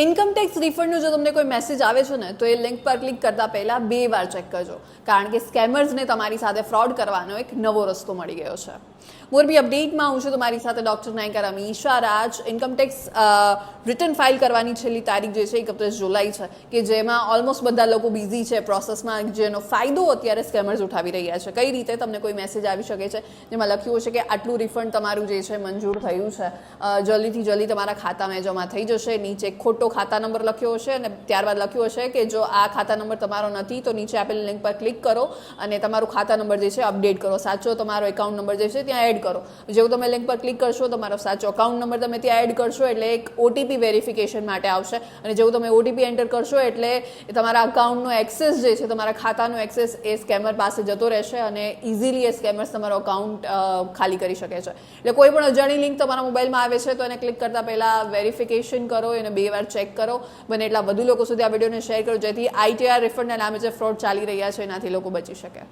Income tax રિફંડનો જો તમને કોઈ મેસેજ આવે છે ને, તો એ લિંક પર ક્લિક કરતા પહેલા બે વાર ચેક કરજો. કારણ કે સ્કેમર્સને તમારી સાથે ફ્રોડ કરવાનો એક નવો રસ્તો મળી ગયો છે. મોરબી અપડેટમાં હું છું તમારી સાથે ડોક્ટર નાયકા રમીશા રાજ ઇન્કમટેક્સ રિટર્ન ફાઇલ કરવાની છેલ્લી તારીખ જે છે એકત્રીસ જુલાઈ છે, કે જેમાં ઓલમોસ્ટ બધા લોકો બિઝી છે પ્રોસેસમાં જેનો ફાયદો અત્યારે સ્કેમર્સ ઉઠાવી રહ્યા છે. કઈ રીતે તમને કોઈ મેસેજ આવી શકે છે? જેમાં લખ્યું છે કે આટલું રિફંડ તમારું જે છે, મંજૂર થયું છે. જલ્દીથી જલ્દી તમારા ખાતામાં જમા થઈ જશે. નીચે ખોટો ખાતા નંબર લખ્યો હશે અને ત્યારબાદ લખ્યું હશે કે જો આ ખાતા નંબર તમારો નથી, તો નીચે આપેલ લિંક પર ક્લિક કરો અને તમારો ખાતા નંબર જે છે અપડેટ કરો. સાચો તમારો એકાઉન્ટ નંબર જે છે, ત્યાં એડ કરો. જેવું તમે લિંક પર ક્લિક કરશો, તમારો સાચો અકાઉન્ટ નંબર તમે ત્યાં એડ કરશો, એટલે એક ઓટીપી વેરિફિકેશન માટે આવશે. અને જેવું તમે ઓટીપી એન્ટર કરશો, એટલે તમારા અકાઉન્ટનો એક્સેસ જે છે, તમારા ખાતાનો એક્સેસ એ સ્કેમર પાસે જતો રહેશે અને ઇઝીલી એ સ્કેમર્સ તમારો અકાઉન્ટ ખાલી કરી શકે છે. એટલે કોઈ પણ અજાણી લિંક તમારા મોબાઈલમાં આવે છે, તો એને ક્લિક કરતાં પહેલાં વેરિફિકેશન કરો, એને બે વાર ચેક કરો. બને એટલા વધુ લોકો સુધી આ વિડીયોને શેર કરો જેથી આઈટીઆર રિફંડના નામે જે ફ્રોડ ચાલી રહ્યા છે, એનાથી લોકો બચી શકે.